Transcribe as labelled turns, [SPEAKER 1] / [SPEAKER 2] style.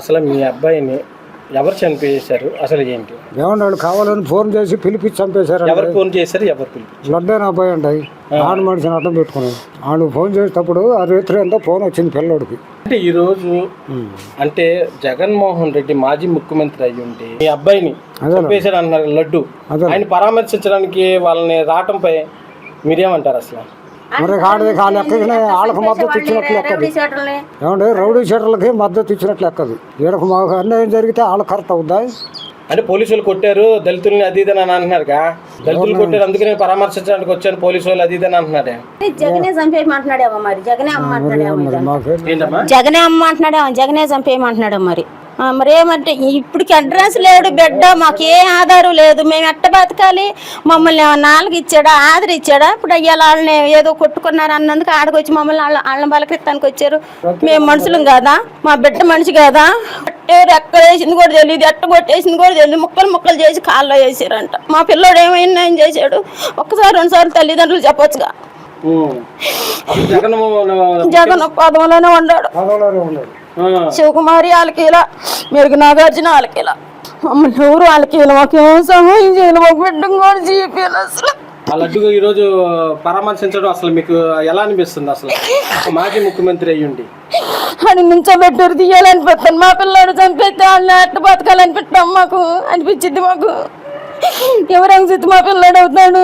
[SPEAKER 1] అసలు మీ అబ్బాయిని ఎవరు చనిపోయేశారు అసలు ఏంటి?
[SPEAKER 2] ఏమన్నా వాళ్ళు కావాలని ఫోన్ చేసి పిలిపించి చంపేశారు
[SPEAKER 1] ఎవరు ఫోన్ చేశారు? ఎవరు పిలిపి
[SPEAKER 2] లడ్డైన అబ్బాయి అండి. ఆడ మనిషిని అడ్డం పెట్టుకున్నాడు. వాళ్ళు ఫోన్ చేసేటప్పుడు ఆ రాత్రి అంతా ఫోన్ వచ్చింది పిల్లోడికి.
[SPEAKER 1] అంటే ఈ రోజు అంటే జగన్మోహన్ రెడ్డి మాజీ ముఖ్యమంత్రి అయ్యి ఉండి మీ అబ్బాయిని చంపేశాడు అంటున్నారు లడ్డు. ఆయన పరామర్శించడానికి వాళ్ళని రావటంపై మీరేమంటారు అసలు?
[SPEAKER 2] మరి ఆడది కాలు ఎక్కగానే వాళ్ళకి మద్దతు ఇచ్చినట్లు ఏమంటే రౌడీ షెటర్లకి మద్దతు ఇచ్చినట్లు ఎక్కదు. ఈడకు మాకు అన్యాయం జరిగితే వాళ్ళకి కరెక్ట్ అవుద్దా?
[SPEAKER 1] అంటే పోలీసులు కొట్టారు దళితుల్ని అది ఇది అని అంటున్నారుగా? దళితులు కొట్టారు అందుకనే పరామర్శించడానికి వచ్చాను పోలీసు వాళ్ళు అది ఇది అని అంటున్నారే?
[SPEAKER 3] జగనే చంపేయమంటున్నాడేమో మరి. జగనే అమ్మంటున్నాడేమో
[SPEAKER 2] మరి మాకేం
[SPEAKER 1] ఏంటమ్మా?
[SPEAKER 3] జగనే అమ్మంటున్నాడేమో జగనే చంపేయమంటున్నాడు మరి. ఆ, మరి ఏమంటే ఇప్పటికి అడ్రస్ లేడు బిడ్డ మాకు ఏ ఆధారం లేదు. మేము ఎట్ట బతకాలి? మమ్మల్ని నాలుగు ఇచ్చాడా? ఆధార్ ఇచ్చాడా? ఇప్పుడు అయ్యాల వాళ్ళని ఏదో కొట్టుకున్నారు అన్నందుకు ఆడకు వచ్చి మమ్మల్ని వాళ్ళ వాళ్ళని బలకెత్తానికి వచ్చారు. మేము మనుషులం కాదా? మా బిడ్డ మనిషి కాదా? కొట్టారు ఎక్కడ వేసింది కూడా తెలియదు ఎట్ట కొట్టేసింది కూడా తెలియదు ముక్కలు ముక్కలు చేసి కాల్లో వేసారంట. మా పిల్లోడు ఏమైనా ఏం చేశాడు? ఒక్కసారి రెండుసార్లు తల్లిదండ్రులు చెప్పొచ్చుగా. జగన్ పదంలోనే ఉన్నాడు. శివకుమారి వాళ్ళకి ఇలా మెరుగు నాగార్జున వాళ్ళకి ఇలా. మమ్మల్ని ఎవరు వాళ్ళకి ఇలా మాకేం సహాయం చేయాలి? మాకు బిడ్డం కూడా చెప్పాలి అసలు.
[SPEAKER 1] ఆ లడ్డుగా ఈ రోజు పరామర్శించడం అసలు మీకు ఎలా అనిపిస్తుంది అసలు? మాజీ ముఖ్యమంత్రి అయ్యి ఉండి
[SPEAKER 3] అని నుంచోబెట్టారు తీయాలనిపిస్తాను మా పిల్లాడు చంపేస్తే వాళ్ళని అట్ట బతకాలనిపిస్తాం మాకు. అనిపించింది మాకు. చిత్తి మా పిల్లాడు అవుతాడు?